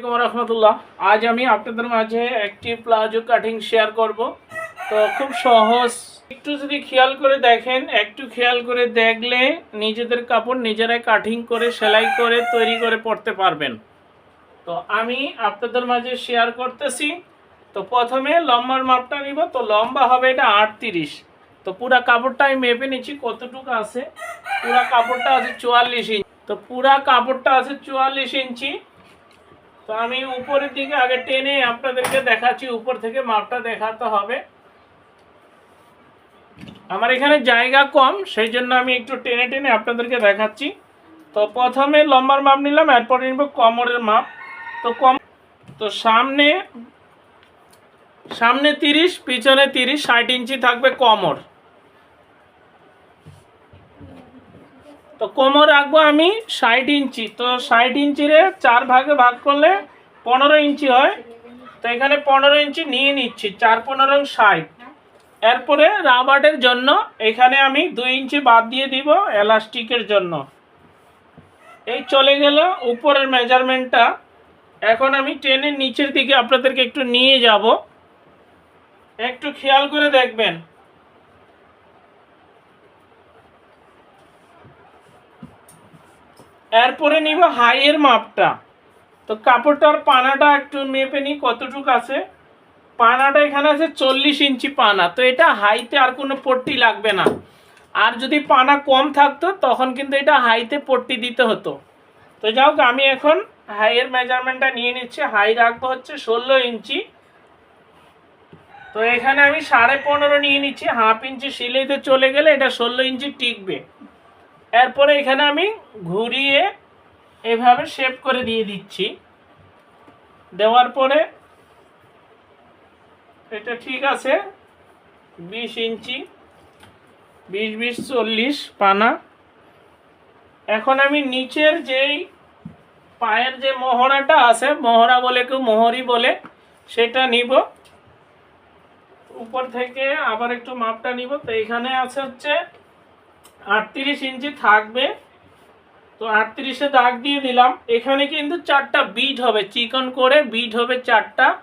আলাইকুম রহমতুল্লাহ। আজ আমি আপনাদের মাঝে একটি প্লাজো কাটিং শেয়ার করব। তো খুব সহজ। একটু যদি খেয়াল করে দেখেন, একটু খেয়াল করে দেখলে নিজেদের কাপড় নিজেরাই কাটিং করে, সেলাই করে, তৈরি করে পড়তে পারবেন। তো আমি আপনাদের মাঝে শেয়ার করতেছি। তো প্রথমে লম্বার মাপটা নিব। তো লম্বা হবে এটা আটত্রিশ। তো পুরা কাপড়টা আমি মেপে নিচ্ছি কতটুকু আছে। পুরা কাপড়টা আছে চুয়াল্লিশ ইঞ্চি। তো পুরা কাপড়টা আছে চুয়াল্লিশ ইঞ্চি। তো আমি উপরের দিকে আগে টেনে আপনাদেরকে দেখাচ্ছি, উপর থেকে মাপটা দেখাতে হবে। আমার এখানে জায়গা কম, সেই জন্য আমি একটু টেনে টেনে আপনাদেরকে দেখাচ্ছি। তো প্রথমে লম্বার মাপ নিলাম, এরপরে নিব কমরের মাপ। তো কম, তো সামনে সামনে তিরিশ, পিছনে তিরিশ, ষাট ইঞ্চি থাকবে কমর। তো কোমর রাখব আমি ষাট ইঞ্চি। তো ষাট ইঞ্চিরে চার ভাগে ভাগ করলে পনেরো ইঞ্চি হয়। তো এখানে পনেরো ইঞ্চি নিয়ে নিচ্ছি, চার পনেরো ষাট। এরপরে রাবারের জন্য এখানে আমি দুই ইঞ্চি বাদ দিয়ে দিব এলাস্টিকের জন্য। এই চলে গেল উপরের মেজারমেন্টটা। এখন আমি ট্রেনের নিচের দিকে আপনাদেরকে একটু নিয়ে যাব। একটু খেয়াল করে দেখবেন। এরপরে নিব হাইয়ের মাপটা। তো কাপড়টার পানাটা একটু মেপে নিই কতটুকু আছে। পানাটা এখানে আছে চল্লিশ ইঞ্চি পানা, তো এটা হাইতে আর কোনো পট্টি লাগবে না। আর যদি পানা কম থাকতো, তখন কিন্তু এটা হাইতে পট্টি দিতে হতো। তো যাই আমি এখন হাইয়ের মেজারমেন্টটা নিয়ে নিচ্ছি। হাই রাখব হচ্ছে ষোলো ইঞ্চি। তো এখানে আমি সাড়ে পনেরো নিয়ে নিচ্ছি। হাফ ইঞ্চি সিলাইতে চলে গেলে এটা ষোলো ইঞ্চি টিকবে। এরপরে এখানে আমি ঘুরিয়ে এভাবে শেপ করে দিয়ে দিচ্ছি। দেওয়ার পরে এটা ঠিক আছে, বিশ ইঞ্চি, বিশ বিশ, চল্লিশ পানা। এখন আমি নিচের যেই পায়ের যে মহড়াটা আছে মহড়া বলে কেউ মোহরি বলে, সেটা নিব। উপর থেকে আবার একটু মাপটা নিব। তো এখানে আছে হচ্ছে আটত্রিশ ইঞ্চি থাকবে। তো আটত্রিশে দাগ দিয়ে দিলাম। এখানে কিন্তু চারটা বিট হবে, চিকন করে বিট হবে চারটা।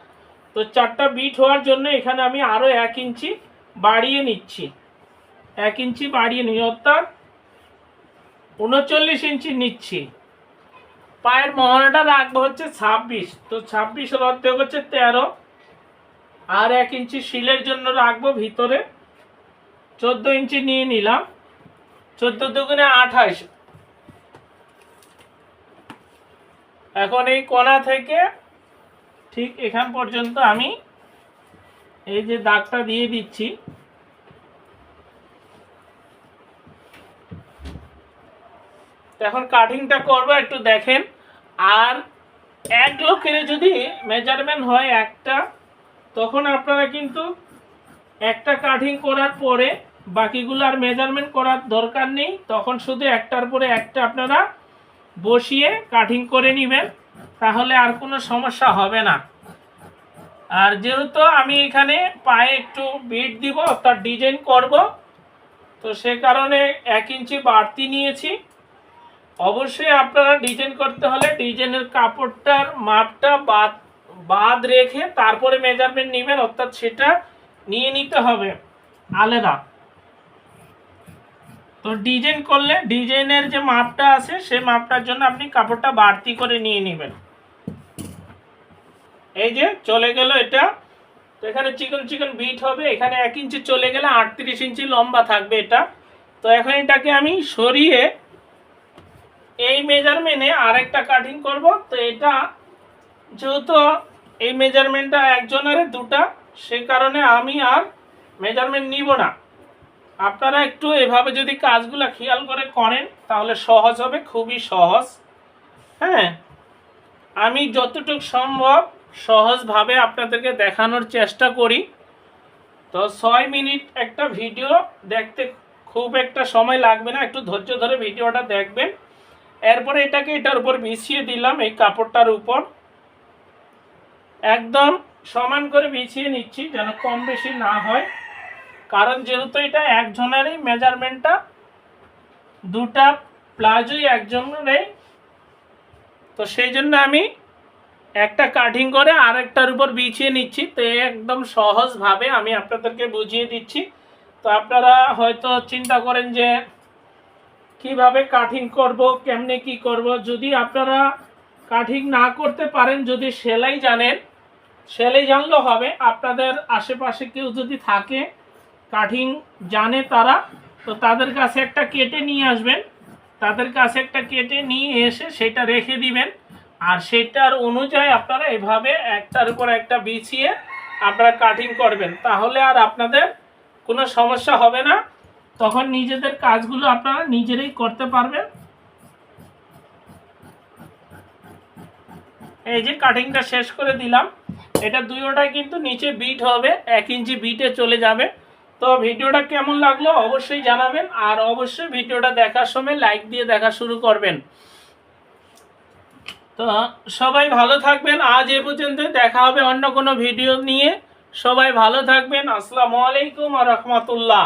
তো চারটা বিট হওয়ার জন্য এখানে আমি আরও এক ইঞ্চি বাড়িয়ে নিচ্ছি। এক ইঞ্চি বাড়িয়ে নিই, অর্থাৎ উনচল্লিশ ইঞ্চি নিচ্ছি। পায়ের মহড়াটা রাখব হচ্ছে ছাব্বিশ। তো ছাব্বিশের অর্ধেক হচ্ছে তেরো। আর এক ইঞ্চি শিলের জন্য রাখব ভিতরে। চোদ্দ ইঞ্চি নিয়ে নিলাম। চোদ্দ দুগুণে আঠাশ। এখন এই কোনা থেকে ঠিক এখান পর্যন্ত আমি এই যে দাগটা দিয়ে দিচ্ছি। এখন কাটিংটা করব, একটু দেখেন। আর এক লোকের যদি মেজারমেন্ট হয় একটা, তখন আপনারা কিন্তু একটা কাটিং করার পরে বাকিগুলো আর মেজারমেন্ট করার দরকার নেই। তখন শুধু একটার পরে একটা আপনারা বসিয়ে কাটিং করে নেবেন। তাহলে আর কোনো সমস্যা হবে না। আর যেহেতু আমি এখানে পায়ে একটু বিট দিব, অর্থাৎ ডিজাইন করব, তো সে কারণে এক ইঞ্চি বাড়তি নিয়েছি। অবশ্যই আপনারা ডিজাইন করতে হলে ডিজাইনের কাপড়টার মাপটা বাদ বাদ রেখে তারপরে মেজারমেন্ট নেবেন, অর্থাৎ সেটা নিয়ে নিতে হবে। আলাদা। তো ডিজাইন করলে ডিজাইনের যে মাপটা আছে, সেই মাপটার জন্য আপনি কাপড়টা বাড়তি করে নিয়ে নেবেন। এই যে চলে গেল এটা। তো এখানে চিকন চিকন বিট হবে, এখানে এক ইঞ্চি চলে গেলে আটত্রিশ ইঞ্চি লম্বা থাকবে এটা। তো এখন এটাকে আমি সরিয়ে এই মেজারমেন্টে আরেকটা কাটিং করব। তো এটা যেহেতু এই মেজারমেন্টটা একজনের দুটা, সে কারণে আমি আর মেজারমেন্ট নিব না। আপনারা একটু এভাবে যদি কাজগুলো খেয়াল করে করেন, তাহলে সহজ হবে, খুবই সহজ। হ্যাঁ আমি যতটুকু সম্ভব সহজভাবে আপনাদেরকে দেখানোর চেষ্টা করি। তো ছয় মিনিট একটা ভিডিও দেখতে খুব একটা সময় লাগবে না, একটু ধৈর্য ধরে ভিডিওটা দেখবেন। এরপরে এটাকে এটার উপর বিছিয়ে দিলাম এই কাপড়টার উপর। একদম সমান করে বিছিয়ে নিচ্ছি, যেন কম বেশি না হয়। কারণ যেহেতু এটা একজনেরই মেজারমেন্টটা দুটা প্লাজোই একজনেরই, তো সেই জন্য আমি একটা কাটিং করে আরেকটার উপর বিছিয়ে নিচ্ছি। তো একদম সহজভাবে আমি আপনাদেরকে বুঝিয়ে দিচ্ছি। তো আপনারা হয়তো চিন্তা করেন যে, কীভাবে কাটিং করব, কেমনে কি করব? যদি আপনারা কাটিং না করতে পারেন, যদি সেলাই জানেন, সেলাই জানলেও হবে। আপনাদের আশেপাশে কেউ যদি থাকে কাটিং জানে তারা, তো তাদের কাছে একটা কেটে নিয়ে আসবেন। তাদের কাছে একটা কেটে নিয়ে এসে সেটা রেখে দিবেন। আর সেটার অনুযায়ী আপনারা এভাবে একটার উপর একটা বিছিয়ে আপনারা কাটিং করবেন। তাহলে আর আপনাদের কোনো সমস্যা হবে না। তখন নিজেদের কাজগুলো আপনারা নিজেরাই করতে পারবেন। এই যে কাটিংটা শেষ করে দিলাম। এটা দুইটাই কিন্তু নিচে বিট হবে, এক ইঞ্চি বিটে চলে যাবে। তো ভিডিওটা কেমন লাগল অবশ্যই জানাবেন, আর অবশ্যই ভিডিওটা দেখার সময় লাইক দিয়ে দেখা শুরু করবেন। তো সবাই ভালো থাকবেন, আজ এ পর্যন্ত দেখা হবে অন্য কোনো ভিডিও নিয়ে। সবাই ভালো থাকবেন, আসসালামু আলাইকুম আর রহমতুল্লাহ।